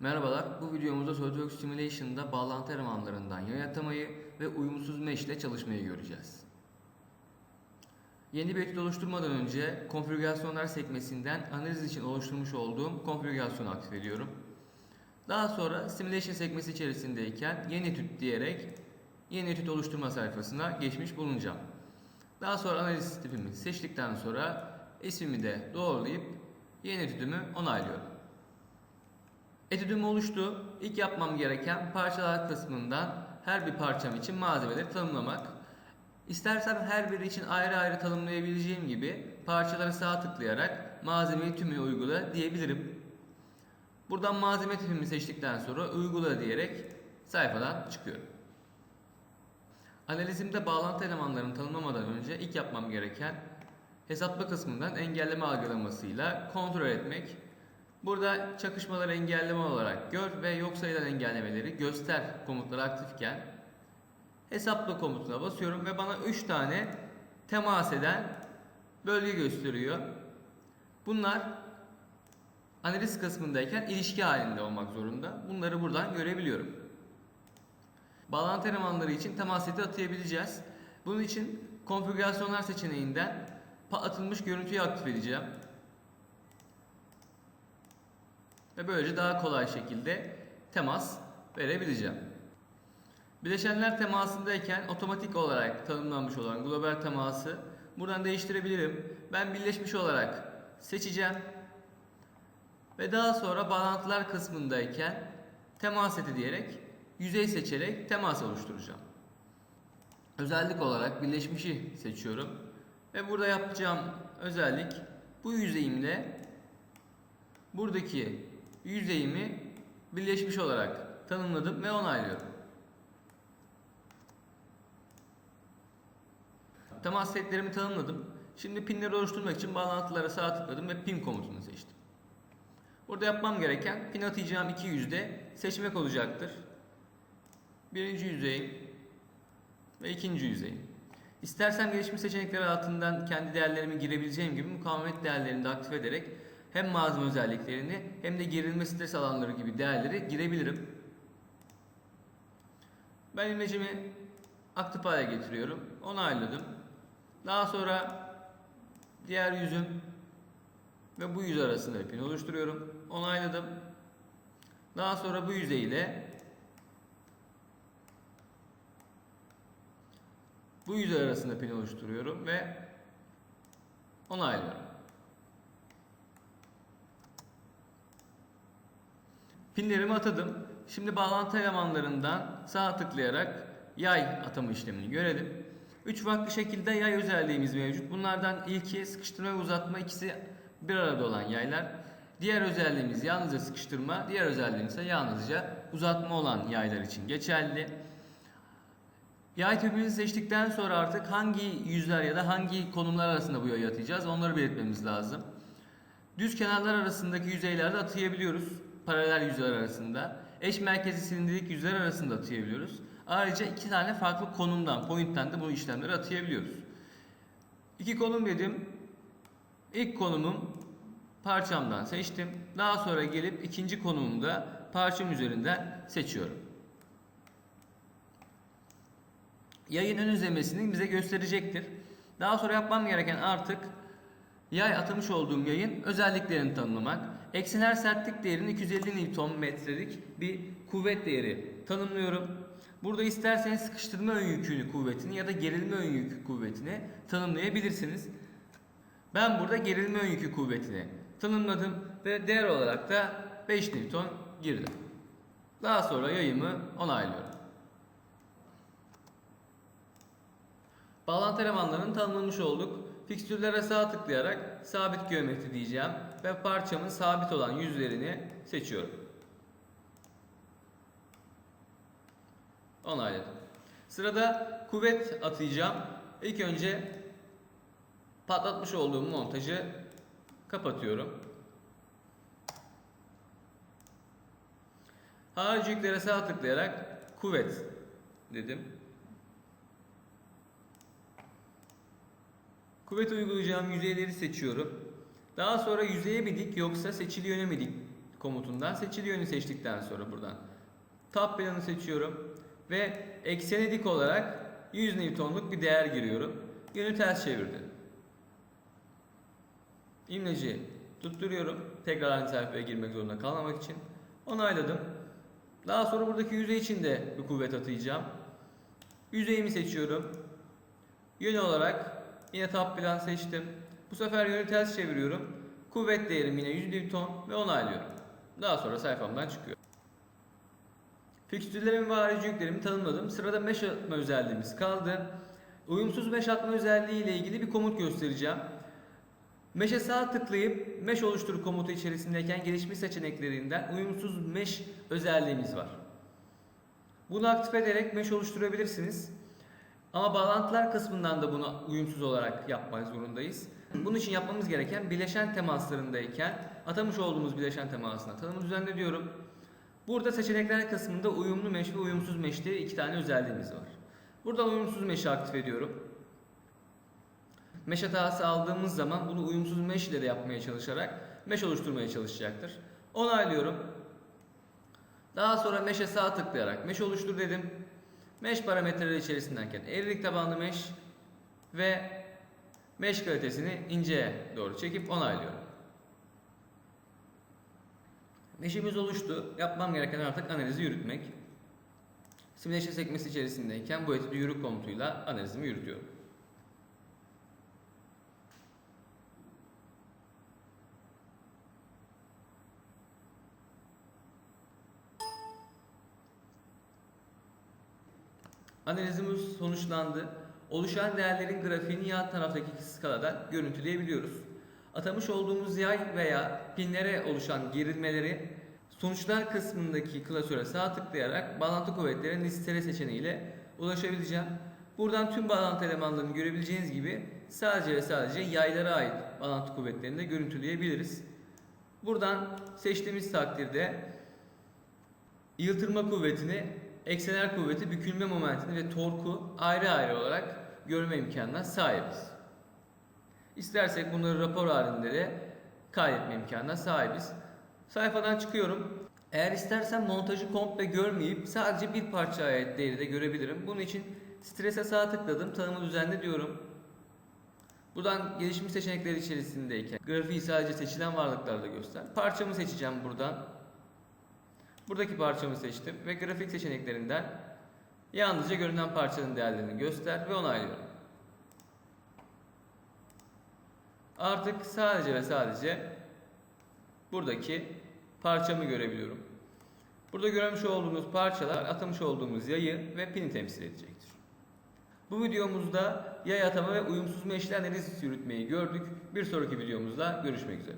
Merhabalar, bu videomuzda SolidWorks Simulation'da bağlantı elemanlarından yay atamayı ve uyumsuz mesh ile çalışmayı göreceğiz. Yeni bir etüt oluşturmadan önce konfigürasyonlar sekmesinden analiz için oluşturmuş olduğum konfigürasyonu aktif ediyorum. Daha sonra Simulation sekmesi içerisindeyken yeni etüt diyerek yeni etüt oluşturma sayfasına geçmiş bulunacağım. Daha sonra analiz tipimi seçtikten sonra ismimi de doğrulayıp yeni etütümü onaylıyorum. Etüdüm oluştu. İlk yapmam gereken parçalar kısmından her bir parçam için malzemeleri tanımlamak. İstersem her biri için ayrı ayrı tanımlayabileceğim gibi parçaları sağ tıklayarak malzemeyi tümüne uygula diyebilirim. Buradan malzeme tipimi seçtikten sonra uygula diyerek sayfadan çıkıyorum. Analizimde bağlantı elemanlarını tanımlamadan önce ilk yapmam gereken hesapla kısmından engelleme algılamasıyla kontrol etmek. Burada çakışmaları engelleme olarak gör ve yok sayılan engellemeleri göster komutları aktifken hesapla komutuna basıyorum ve bana 3 tane temas eden bölge gösteriyor. Bunlar analiz kısmındayken ilişki halinde olmak zorunda. Bunları buradan görebiliyorum. Bağlantı elemanları için temas seti atayabileceğiz. Bunun için konfigürasyonlar seçeneğinden atılmış görüntüyü aktif edeceğim. Ve böylece daha kolay şekilde temas verebileceğim. Bileşenler temasındayken otomatik olarak tanımlanmış olan global teması buradan değiştirebilirim. Ben birleşmiş olarak seçeceğim. Ve daha sonra bağlantılar kısmındayken temas eti diyerek yüzey seçerek temas oluşturacağım. Özellik olarak birleşmişi seçiyorum. Ve burada yapacağım özellik bu yüzeyimle buradaki yüzeyimi birleşmiş olarak tanımladım ve onaylıyorum. Temas setlerimi tanımladım. Şimdi pinleri oluşturmak için bağlantılara sağ tıkladım ve pin komutunu seçtim. Burada yapmam gereken pin atayacağım iki yüzde seçmek olacaktır. Birinci yüzeyim ve ikinci yüzeyim. İstersem gelişmiş seçenekler altından kendi değerlerimi girebileceğim gibi mukavemet değerlerini de aktif ederek hem malzeme özelliklerini hem de gerilme stres alanları gibi değerleri girebilirim. Ben imlecimi aktif hale getiriyorum. Onayladım. Daha sonra diğer yüzüm ve bu yüz arasında pin oluşturuyorum. Onayladım. Daha sonra bu yüzeyle bu yüz arasında pin oluşturuyorum ve onaylıyorum. Pinlerimi atadım. Şimdi bağlantı elemanlarından sağ tıklayarak yay atama işlemini görelim. Üç farklı şekilde yay özelliğimiz mevcut. Bunlardan ilki sıkıştırma ve uzatma ikisi bir arada olan yaylar. Diğer özelliğimiz yalnızca sıkıştırma, diğer özelliğimiz ise yalnızca uzatma olan yaylar için geçerli. Yay tüpümüzü seçtikten sonra artık hangi yüzler ya da hangi konumlar arasında bu yayı atacağız onları belirtmemiz lazım. Düz kenarlar arasındaki yüzeylerde atayabiliyoruz. Paralel yüzler arasında. Eş merkezi silindirik yüzler arasında atayabiliyoruz. Ayrıca iki tane farklı konumdan, pointten de bu işlemleri atayabiliyoruz. İki konum dedim. İlk konumum parçamdan seçtim. Daha sonra gelip ikinci konumu da parçam üzerinden seçiyorum. Yayın ön izlemesini bize gösterecektir. Daha sonra yapmam gereken artık yay atamış olduğum yayın özelliklerini tanımlamak. Eksener sertlik değerini 250 Nm'lik bir kuvvet değeri tanımlıyorum. Burada isterseniz sıkıştırma ön yükünü kuvvetini ya da gerilme ön yükü kuvvetini tanımlayabilirsiniz. Ben burada gerilme ön yükü kuvvetini tanımladım ve değer olarak da 5 Newton girdim. Daha sonra yayımı onaylıyorum. Bağlantı elemanlarını tanımlamış olduk. Fikstürlere sağ tıklayarak sabit geometri diyeceğim ve parçamın sabit olan yüzlerini seçiyorum. Onayladım. Sırada kuvvet atayacağım. İlk önce patlatmış olduğum montajı kapatıyorum. Harici sağ tıklayarak kuvvet dedim. Kuvvet uygulayacağım yüzeyleri seçiyorum. Daha sonra yüzeye mi dik yoksa seçili yöne mi dik komutundan seçili yönü seçtikten sonra buradan tab planı seçiyorum ve ekseni dik olarak 100 Newton'luk bir değer giriyorum. Yönü ters çevirdi. İmleci tutturuyorum. Tekrar aynı sayfaya girmek zorunda kalmamak için. Onayladım. Daha sonra buradaki yüzey için de bir kuvvet atayacağım. Yüzeyimi seçiyorum. Yön olarak yine tab plan seçtim. Bu sefer yönü ters çeviriyorum. Kuvvet değerim yine 100 Newton ve onaylıyorum. Daha sonra sayfamdan çıkıyor. Fikstürlerimi ve harici yüklerimi tanımladım. Sırada mesh atma özelliğimiz kaldı. Uyumsuz mesh atma özelliği ile ilgili bir komut göstereceğim. Mesh'e sağ tıklayıp mesh oluştur komutu içerisindeyken gelişmiş seçeneklerinden uyumsuz mesh özelliğimiz var. Bunu aktif ederek mesh oluşturabilirsiniz. Ama bağlantılar kısmından da bunu uyumsuz olarak yapmak zorundayız. Bunun için yapmamız gereken bileşen temaslarındayken atamış olduğumuz bileşen temasına tanımı düzenle diyorum. Burada seçenekler kısmında uyumlu mesh ve uyumsuz mesh diye iki tane özelliğimiz var. Buradan uyumsuz mesh'i aktif ediyorum. Mesh hatası aldığımız zaman bunu uyumsuz mesh ile de yapmaya çalışarak mesh oluşturmaya çalışacaktır. Onaylıyorum. Daha sonra mesh'e sağ tıklayarak mesh oluştur dedim. Mesh parametreleri içerisindeyken eğrilik tabanlı mesh ve mesh kalitesini inceye doğru çekip onaylıyorum. Mesh'imiz oluştu. Yapmam gereken artık analizi yürütmek. Simülasyon sekmesi içerisindeyken bu etüdü yürü komutuyla analizimi yürütüyorum. Analizimiz sonuçlandı. Oluşan değerlerin grafiğini yan taraftaki skaladan görüntüleyebiliyoruz. Atamış olduğumuz yay veya pinlere oluşan gerilmeleri sonuçlar kısmındaki klasöre sağ tıklayarak bağlantı kuvvetlerinin listele seçeneğiyle ulaşabileceğim. Buradan tüm bağlantı elemanlarını görebileceğiniz gibi sadece ve sadece yaylara ait bağlantı kuvvetlerini de görüntüleyebiliriz. Buradan seçtiğimiz takdirde yıldırma kuvvetini, eksener kuvveti, bükülme momentini ve torku ayrı ayrı olarak görme imkanına sahibiz. İstersek bunları rapor halinde de kaydetme imkanına sahibiz. Sayfadan çıkıyorum. Eğer istersen montajı komple görmeyip sadece bir parça ait değeri de görebilirim. Bunun için strese sağ tıkladım. Tanımı düzenle diyorum. Buradan gelişmiş seçenekler içerisindeyken grafiği sadece seçilen varlıklarda göster. Parçamı seçeceğim buradan. Buradaki parçamı seçtim ve grafik seçeneklerinden yalnızca görünen parçanın değerlerini göster ve onaylıyorum. Artık sadece ve sadece buradaki parçamı görebiliyorum. Burada görmüş olduğumuz parçalar atamış olduğumuz yayı ve pini temsil edecektir. Bu videomuzda yay atama ve uyumsuz meşler analiz yürütmeyi gördük. Bir sonraki videomuzda görüşmek üzere.